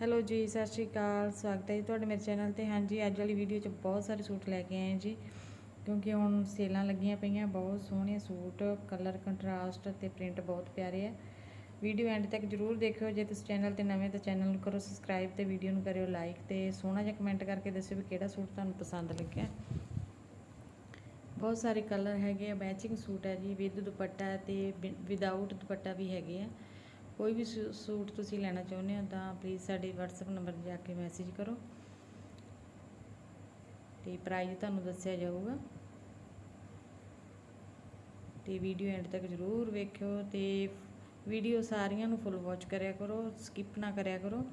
Hello ਜੀ, ਸਤਿ ਸ਼੍ਰੀ ਅਕਾਲ, ਸਵਾਗਤ ਹੈ ਜੀ ਤੁਹਾਡੇ ਮੇਰੇ ਚੈਨਲ ਤੇ। ਹਾਂਜੀ, ਅੱਜ ਵਾਲੀ ਵੀਡੀਓ 'ਚ ਬਹੁਤ ਸਾਰੇ ਸੂਟ ਲੈ ਕੇ ਆਏ ਜੀ, ਕਿਉਂਕਿ ਹੁਣ ਸੇਲਾਂ ਲੱਗੀਆਂ ਪਈਆਂ, ਬਹੁਤ ਸੋਹਣੇ ਸੂਟ ਕਲਰ ਕੰਟਰਾਸਟ ਤੇ ਪ੍ਰਿੰਟ ਬਹੁਤ ਪਿਆਰੇ ਆ। ਵੀਡੀਓ ਐਂਡ ਤੱਕ ਜਰੂਰ ਦੇਖਿਓ, ਜੇ ਤੁਸੀਂ ਚੈਨਲ ਤੇ ਨਵੇਂ ਤਾਂ ਚੈਨਲ ਨੂੰ ਕਰੋ ਸਬਸਕ੍ਰਾਈਬ ਤੇ ਵੀਡੀਓ ਨੂੰ ਕਰਿਓ ਲਾਈਕ ਤੇ ਸੋਹਣਾ ਜਿਹਾ ਕਮੈਂਟ ਕਰਕੇ ਦੱਸਿਓ ਵੀ ਕਿਹੜਾ ਸੂਟ ਤੁਹਾਨੂੰ ਪਸੰਦ ਲੱਗਿਆ। ਬਹੁਤ ਸਾਰੇ ਕਲਰ ਹੈਗੇ ਆ ਮੈਚਿੰਗ ਸੂਟ ਹੈ ਜੀ ਵਿਦ ਦੁਪੱਟਾ ਤੇ ਵਿਦਆਊਟ ਦੁਪੱਟਾ ਵੀ ਹੈਗੇ ਆ। ਕੋਈ ਵੀ ਸੂ- ਸੂਟ ਤੁਸੀਂ ਲੈਣਾ ਚਾਹੁੰਦੇ ਹੋ ਤਾਂ ਪਲੀਜ਼ ਸਾਡੇ WhatsApp ਨੰਬਰ 'ਤੇ ਜਾ ਕੇ ਮੈਸੇਜ ਕਰੋ। ਤੇ ਪ੍ਰਾਈਸ ਤੁਹਾਨੂੰ ਦੱਸਿਆ ਜਾਊਗਾ। ਤੇ ਵੀਡੀਓ ਐਂਡ ਤੱਕ ਜਰੂਰ ਵੇਖਿਓ ਤੇ ਵੀਡੀਓ ਸਾਰੀਆਂ ਨੂੰ ਫੁੱਲ ਵਾਚ ਕਰਿਆ ਕਰੋ ਸਕਿਪ ਨਾ ਕਰਿਆ ਕਰੋ।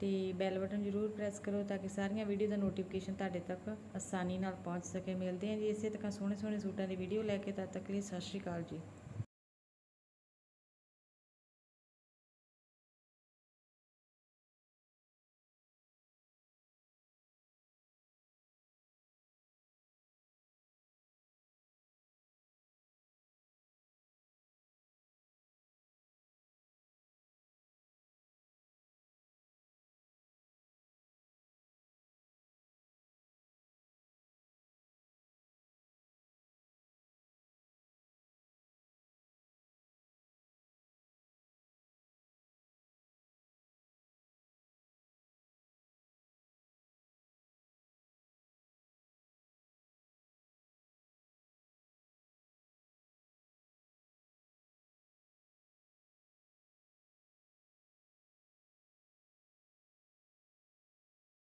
ਤੇ ਬੈਲ ਬਟਨ ਜਰੂਰ ਪ੍ਰੈਸ ਕਰੋ ਤਾਂ ਕਿ ਸਾਰੀਆਂ ਵੀਡੀਓ ਦਾ ਨੋਟੀਫਿਕੇਸ਼ਨ ਤੁਹਾਡੇ ਤੱਕ ਆਸਾਨੀ ਨਾਲ ਪਹੁੰਚ ਸਕੇ। ਮਿਲਦੇ ਹਾਂ ਜੀ ਇਸੇ ਤਰ੍ਹਾਂ ਸੋਹਣੇ ਸੋਹਣੇ ਸੂਟਾਂ ਦੀ ਵੀਡੀਓ ਲੈ ਕੇ, ਤਦ ਤੱਕ ਲਈ ਸਤਿ ਸ਼੍ਰੀ ਅਕਾਲ ਜੀ।